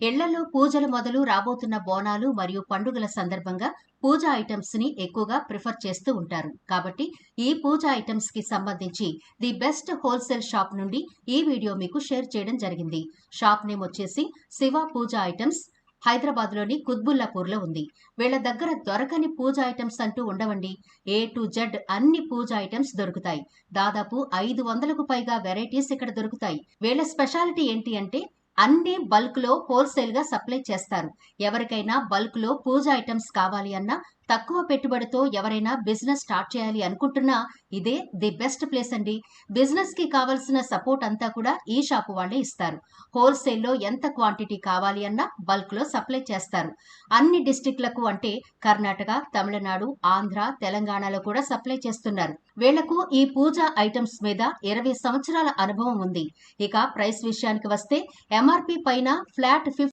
ఇళ్ళలో పూజలు మొదలు రాబోతున్న బోనాలు మరియు పండుగల సందర్భంగా పూజ ఐటమ్స్ని ఎక్కువగా ప్రిఫర్ చేస్తూ ఉంటారు. కాబట్టి ఈ పూజ ఐటమ్స్కి సంబంధించి ది బెస్ట్ హోల్సేల్ షాప్ నుండి ఈ వీడియో మీకు షేర్ చేయడం జరిగింది. షాప్ నేమ్ వచ్చేసి శివ పూజ ఐటమ్స్ హైదరాబాద్లోని కుత్బుల్లాపూర్లో ఉంది. వీళ్ళ దగ్గర దొరకని పూజ ఐటమ్స్ అంటూ ఉండవండి. ఏ టు జెడ్ అన్ని పూజ ఐటమ్స్ దొరుకుతాయి. దాదాపు ఐదు వందలకు పైగా వెరైటీస్ ఇక్కడ దొరుకుతాయి. వీళ్ళ స్పెషాలిటీ ఏంటి అంటే అన్ని బల్క్లో హోల్సేల్గా సప్లై చేస్తారు. ఎవరికైనా బల్క్లో పూజ ఐటమ్స్ కావాలి అన్నా తక్కువ పెట్టుబడితో ఎవరైనా బిజినెస్ స్టార్ట్ చేయాలి అనుకుంటున్నా ఇదే ది బెస్ట్ ప్లేస్ అండి. బిజినెస్కి కావాల్సిన సపోర్ట్ అంతా కూడా ఈ షాపు వాళ్ళే ఇస్తారు. హోల్సేల్లో ఎంత క్వాంటిటీ కావాలి అన్నా బల్క్లో సప్లై చేస్తారు. అన్ని డిస్టిక్లకు అంటే కర్ణాటక తమిళనాడు ఆంధ్ర తెలంగాణలో కూడా సప్లై చేస్తున్నారు. వీళ్ళకు ఈ పూజా ఐటమ్స్ మీద ఇరవై సంవత్సరాల అనుభవం ఉంది. ఇక ప్రైస్ విషయానికి వస్తే ఎంఆర్పి పైన ఫ్లాట్ ఫిఫ్టీ